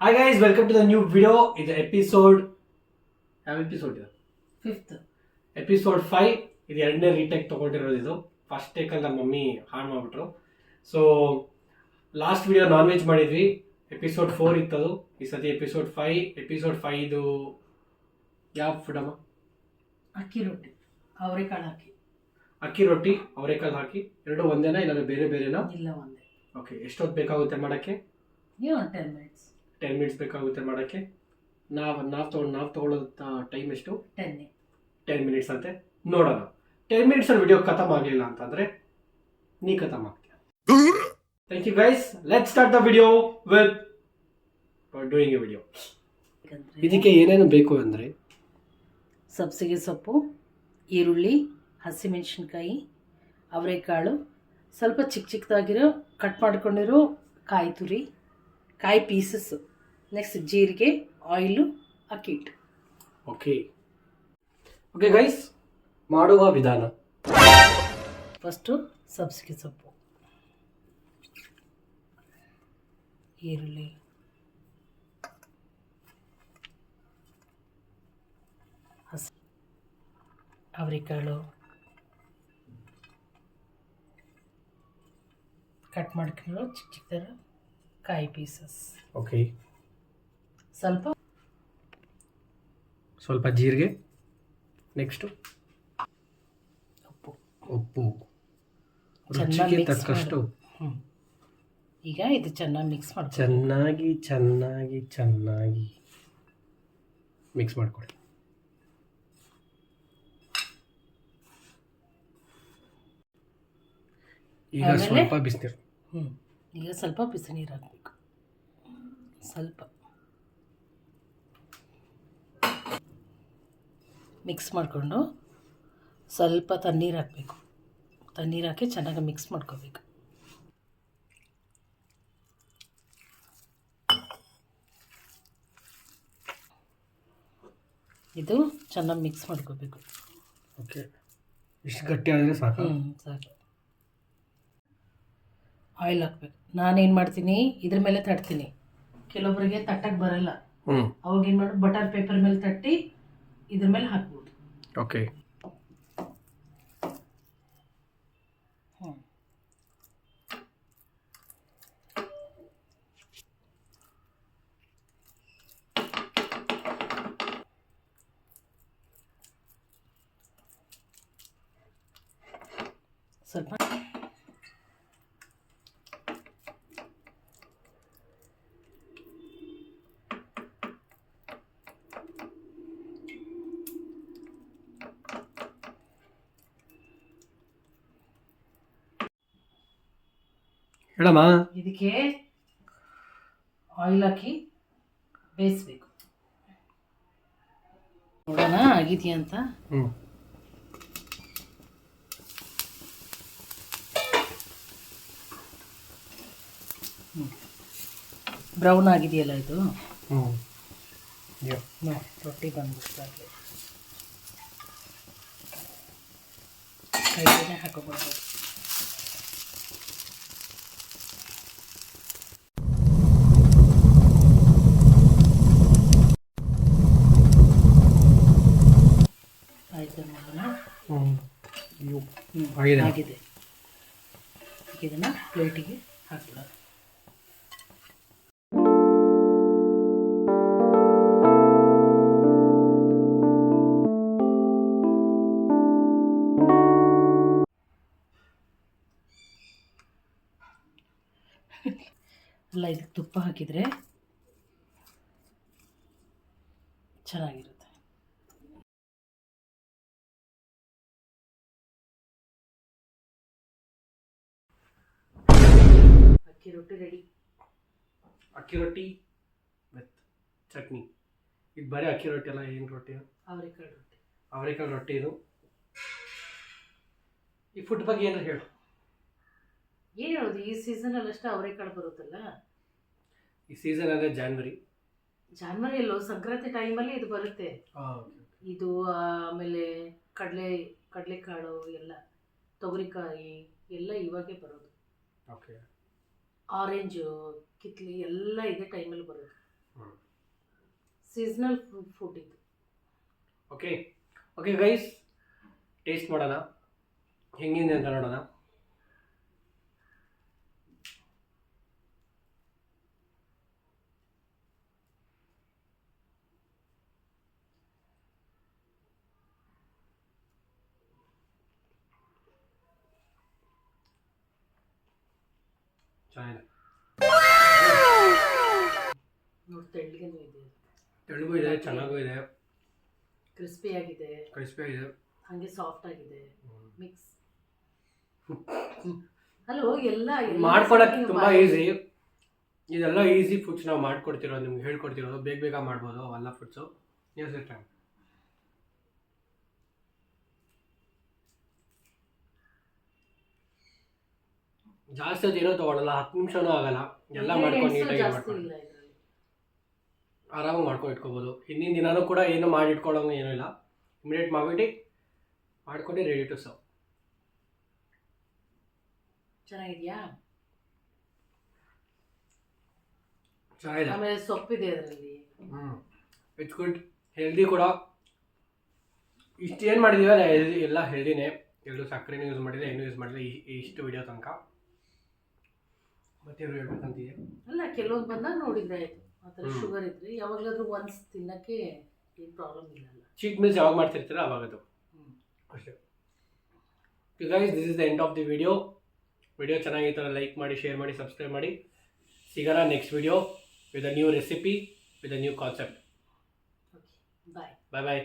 Hi guys welcome to the new video ಇದು episode ಯಾವ episode ಇದು? ಫಿಫ್ತ್ ಎಪಿಸೋಡ್ ಫೈವ್ ಇದು ಎರಡನೇ ರೀಟೇಕ್ ತೊಗೊಂಡಿರೋದು ಇದು. ಫಸ್ಟ್ ಟೇಕಲ್ಲಿ ನಮ್ಮ ಮಮ್ಮಿ ಹಾಳು ಮಾಡಿಬಿಟ್ರು. So last video non veg ಮಾಡಿದ್ವಿ. ಎಪಿಸೋಡ್ ಫೋರ್ ಇತ್ತದು. ಈ ಸತಿ ಎಪಿಸೋಡ್ ಫೈವ್ ಎಪಿಸೋಡ್ ಫೈವ್ ಇದು ಯಾವ ಫುಡ್ ಅಮ್ಮ? ಅಕ್ಕಿ ರೊಟ್ಟಿ. ಅವರೆಕಾಳು ಹಾಕಿ. ಅಕ್ಕಿ ರೊಟ್ಟಿ ಅವರೆಕಾಳು ಹಾಕಿ. ಎರಡು ಒಂದೇನಾ ಇಲ್ಲ ಬೇರೆ ಬೇರೆನಾ? ಇಲ್ಲ ಒಂದೇ. ಓಕೆ ಎಷ್ಟೊತ್ತು ಬೇಕಾಗುತ್ತೆ ಮಾಡೋಕ್ಕೆ? ಟೆನ್ ಮಿನಿಟ್ಸ್ ಟೆನ್ ಮಿನಿಟ್ಸ್ ಬೇಕಾಗುತ್ತೆ ಮಾಡೋಕ್ಕೆ. ನಾವು ನಾವು ತೊಗೊಂಡು ನಾವು ತೊಗೊಳ್ಳೋದು ಟೈಮ್ ಎಷ್ಟು? ಟೆನ್ ಟೆನ್ ಮಿನಿಟ್ಸ್ ಅಂತೆ. ನೋಡೋಣ. ಟೆನ್ ಮಿನಿಟ್ಸ್ ಅಲ್ಲಿ ವಿಡಿಯೋ ಖತಮ್ ಆಗಲಿಲ್ಲ ಅಂತಂದ್ರೆ ನೀ ಖತಮ್ ಆಗ್ತೀಯ. Thank you guys let start the video with doing a video ಇದಕ್ಕೆ ಏನೇನು ಬೇಕು ಅಂದರೆ? ಸಬ್ಸಿಗೆ ಸೊಪ್ಪು ಈರುಳ್ಳಿ ಹಸಿಮೆಣಸಿನ್ಕಾಯಿ ಅವರೆಕಾಳು ಸ್ವಲ್ಪ ಚಿಕ್ಕ ಚಿಕ್ಕದಾಗಿರೋ ಕಟ್ ಮಾಡ್ಕೊಂಡಿರೋ ಕಾಯಿ ತುರಿ ಕಾಯಿ ಪೀಸಸ್ಸು ನೆಕ್ಸ್ಟ್ ಜೀರಿಗೆ ಆಯಿಲು ಅಕ್ಕಿ ಹಿಟ್ಟು. ಓಕೆ ಓಕೆ ಗೈಸ್ ಮಾಡುವ ವಿಧಾನ. ಫಸ್ಟು ಸಬ್ಸಿಗೆ ಸೊಪ್ಪು. ಈರುಳ್ಳಿ. ಹಸಿ. ಅವರೆಕಾಳು. ಕಟ್ ಮಾಡ್ಕೊಂಡು ಚಿಕ್ಕ ಚಿಕ್ಕದಾರ ಕಾಯಿ ಪೀಸಸ್ ಓಕೆ ಸ್ವಲ್ಪ ಸ್ವಲ್ಪ ಜೀರಿಗೆ ನೆಕ್ಸ್ಟು ಉಪ್ಪು. ಉಪ್ಪು ಚೆನ್ನಾಗಿ ರುಚಿಗೆ ತಕ್ಕಷ್ಟು ಹ್ಞೂ ಈಗ ಇದು ಚೆನ್ನಾಗಿ ಮಿಕ್ಸ್ ಮಾಡ್ಕೊ ಚೆನ್ನಾಗಿ ಚೆನ್ನಾಗಿ ಚೆನ್ನಾಗಿ ಮಿಕ್ಸ್ ಮಾಡ್ಕೊಳ್ಳಿ. ಈಗ ಆಮೇಲೆ? ಸ್ವಲ್ಪ ಬಿಸಿನೀರು. ಹ್ಞೂ ಈಗ ಸ್ವಲ್ಪ ಬಿಸಿ ನೀರು ಹಾಕಬೇಕು. ಸ್ವಲ್ಪ. ಮಿಕ್ಸ್ ಮಾಡಿಕೊಂಡು ಸ್ವಲ್ಪ ತಣ್ಣೀರು ಹಾಕಬೇಕು. ತಣ್ಣೀರು ಹಾಕಿ ಚೆನ್ನಾಗಿ ಮಿಕ್ಸ್ ಮಾಡ್ಕೋಬೇಕು. ಇದು ಚೆನ್ನಾಗಿ ಮಿಕ್ಸ್ ಮಾಡ್ಕೋಬೇಕು. ಓಕೆ. ಇಷ್ಟು ಗಟ್ಟಿ ಆದರೆ ಸಾಕು? ಹ್ಞೂ ಸಾಕು. ಆಯಿಲ್ ಹಾಕ್ಬೇಕು. ನಾನೇನು ಮಾಡ್ತೀನಿ ಇದ್ರ ಮೇಲೆ ತಟ್ತೀನಿ. ಕೆಲವೊಬ್ಬರಿಗೆ ತಟ್ಟಕ್ಕೆ ಬರಲ್ಲ. ಅವಾಗ ಏನು ಮಾಡು ಬಟರ್ ಪೇಪರ್ ಮೇಲೆ ತಟ್ಟಿ ಇದ್ರ ಮೇಲೆ ಹಾಕ್ಬೋದು ಓಕೆ ಹ್ಞೂ ಸ್ವಲ್ಪ ಹೇಳಮ್ಮ. ಇದಕ್ಕೆ ಆಯಿಲ್ ಹಾಕಿ ಬೇಯಿಸ್ಬೇಕು. ನೋಡೋಣ ಆಗಿದೆಯಾ ಅಂತ. ಹ್ಞೂ ಬ್ರೌನ್ ಆಗಿದೆಯಲ್ಲ ಇದು. ಹ್ಞೂ ರೊಟ್ಟಿ ಬಂದ್ಬಿಡ್ತಾರೆ ಕೈಗೆ ಹಾಕೋಬೋದು ಆಯ್ತು ನೋಡೋಣ ಹ್ಞೂ ಯೋ ಹ್ಮ್, ಆಗಿದೆ. ಇದನ್ನು ಪ್ಲೇಟಿಗೆ ಹಾಕ್ಬಿಡೋದು ಅಲ್ಲ ಇದಕ್ಕೆ ತುಪ್ಪ ಹಾಕಿದರೆ ಚೆನ್ನಾಗಿರುತ್ತೆ. ಅಕ್ಕಿ ರೊಟ್ಟಿ ರೆಡಿ ಅಕ್ಕಿ ರೊಟ್ಟಿ ವಿತ್ ಚಟ್ನಿ. ಇದು ಬರೀ ಅಕ್ಕಿ ರೊಟ್ಟಿ ಅಲ್ಲ ಏನು ರೊಟ್ಟಿ ಅವರೆಕಾಳು ರೊಟ್ಟಿ. ಅವರೆಕಾಳು ರೊಟ್ಟಿ ಇದು. ಈ ಫುಡ್ ಬಗ್ಗೆ ಏನಾರು ಹೇಳು. ಏನು ಹೇಳೋದು? ಈ ಸೀಸನಲ್ಲಿ ಅಷ್ಟೇ ಅವರೆಕಾಳು ಬರುತ್ತಲ್ಲ? ಈ ಸೀಸನ್ ಅಂದರೆ ಜಾನ್ವರಿ ಜಾನ್ವರಿಯಲ್ಲೂ ಸಂಕ್ರಾಂತಿ ಟೈಮಲ್ಲಿ ಇದು ಬರುತ್ತೆ. ಇದು ಆಮೇಲೆ ಕಡಲೆ ಕಡಲೆಕಾಳು ಎಲ್ಲ ತೊಗರಿಕಾಯಿ ಎಲ್ಲ ಇವಾಗೆ ಬರೋದು. ಓಕೆ ಆರೆಂಜು ಕಿತ್ಲಿ ಎಲ್ಲ ಇದೆ ಟೈಮಲ್ಲಿ ಬರುತ್ತೆ. ಸೀಸ್ನಲ್ ಫುಡ್ ಇದು. ಓಕೆ ಓಕೆ ಗೈಸ್ ಟೇಸ್ಟ್ ಮಾಡೋಣ. ಹೆಂಗಿದೆ ಅಂತ ನೋಡೋಣ. ಚೆನ್ನಾಗಿದೆ ನೋಡಿ ತೆಳ್ಳಗೆನೂ ಇದೆ. ತೆಳ್ಳಗೂ ಇದೆ ಚೆನ್ನಾಗೂ ಇದೆ. ಕ್ರಿಸ್ಪಿ ಆಗಿದೆ. ಕ್ರಿಸ್ಪಿ ಆಗಿದೆ. ಹಾಗೆ ಸಾಫ್ಟ್ ಆಗಿದೆ. ಮಿಕ್ಸ್ ಹಲೋ ಎಲ್ಲ ಮಾಡ್ಕೊಳಕ್ಕೆ ತುಂಬಾ ಈಸಿ ಇದೆಲ್ಲ ಈಸಿ ಫುಡ್ಸ್ ನಾವು ಮಾಡ್ಕೊಡ್ತಿರೋದು ನಿಮ್ಗೆ ಹೇಳ್ಕೊಡ್ತಿರೋದು. ಬೇಗ ಬೇಗ ಮಾಡ್ಬೋದು ಅವೆಲ್ಲ ಫುಡ್ಸು ಎಸ್ ಟೈಮ್ ಜಾಸ್ತಿ ಅದು ಏನೋ ತಗೊಳಲ್ಲ ಹತ್ತು ನಿಮಿಷನೂ ಆಗಲ್ಲ. ಎಲ್ಲ ಮಾಡ್ಕೊಂಡು ನೀಟಾಗಿ ಮಾಡ್ಕೊಂಡು ಆರಾಮಾಗಿ ಮಾಡ್ಕೊಂಡು ಇಟ್ಕೋಬೋದು. ಹಿಂದಿನ ದಿನಾನೂ ಕೂಡ ಏನು ಮಾಡಿ ಇಟ್ಕೊಳ್ಳೋಂಗ ಏನೂ ಇಲ್ಲ. ಇಮಿಡಿಯೇಟ್ ಮಾಡಿಬಿಟ್ಟು ಮಾಡ್ಕೊಂಡು ರೆಡಿ ಟು ಸರ್ವ್ ಚೆನ್ನಾಗಿದೆಯಾ? ಚೆನ್ನಾಗಿದೆ. ಆಮೇಲೆ ಸೊಪ್ಪಿದೆ ಅದರಲ್ಲಿ. ಹ್ಞೂ ಇಟ್ಸ್ ಗುಡ್ ಹೆಲ್ದಿ ಕೂಡ. ಇಷ್ಟು ಏನು ಮಾಡಿದೀವಿ ಅಲ್ಲ ಹೆಲ್ದಿ ಎಲ್ಲ ಹೆಲ್ದಿನೇ ಎಲ್ಲೂ ಸಕ್ಕರೆನೂ ಯೂಸ್ ಮಾಡಿಲ್ಲ ಏನೂ ಯೂಸ್ ಮಾಡಿಲ್ಲ ಇಷ್ಟು ವಿಡಿಯೋ ತನಕ. ಮತ್ತೆ ಏನು ಅಲ್ಲ ಕೆಲವೊಂದು ಬಂದಾಗ ನೋಡಿದ್ರೆ ಆಯ್ತು ಆ ಥರ ಶುಗರ್ ಇದ್ರೆ ಯಾವಾಗಲಾದ್ರೂ ಒನ್ಸ್ ತಿನ್ನಕ್ಕೆ ಏನು ಪ್ರಾಬ್ಲಮ್ ಇಲ್ಲ ಅಲ್ಲ ಚೀಟ್ ಮೀಲ್ಸ್ ಯಾವಾಗ ಮಾಡ್ತಿರ್ತೀರ ಅವಾಗ ಅದು ಅಷ್ಟೇ. Guys this is the end of the video video ಚೆನ್ನಾಗಿತ್ತು ಲೈಕ್ ಮಾಡಿ ಶೇರ್ ಮಾಡಿ ಸಬ್ಸ್ಕ್ರೈಬ್ ಮಾಡಿ. ಸಿಗೋಣ next video with a new recipe with a new concept bye bye bye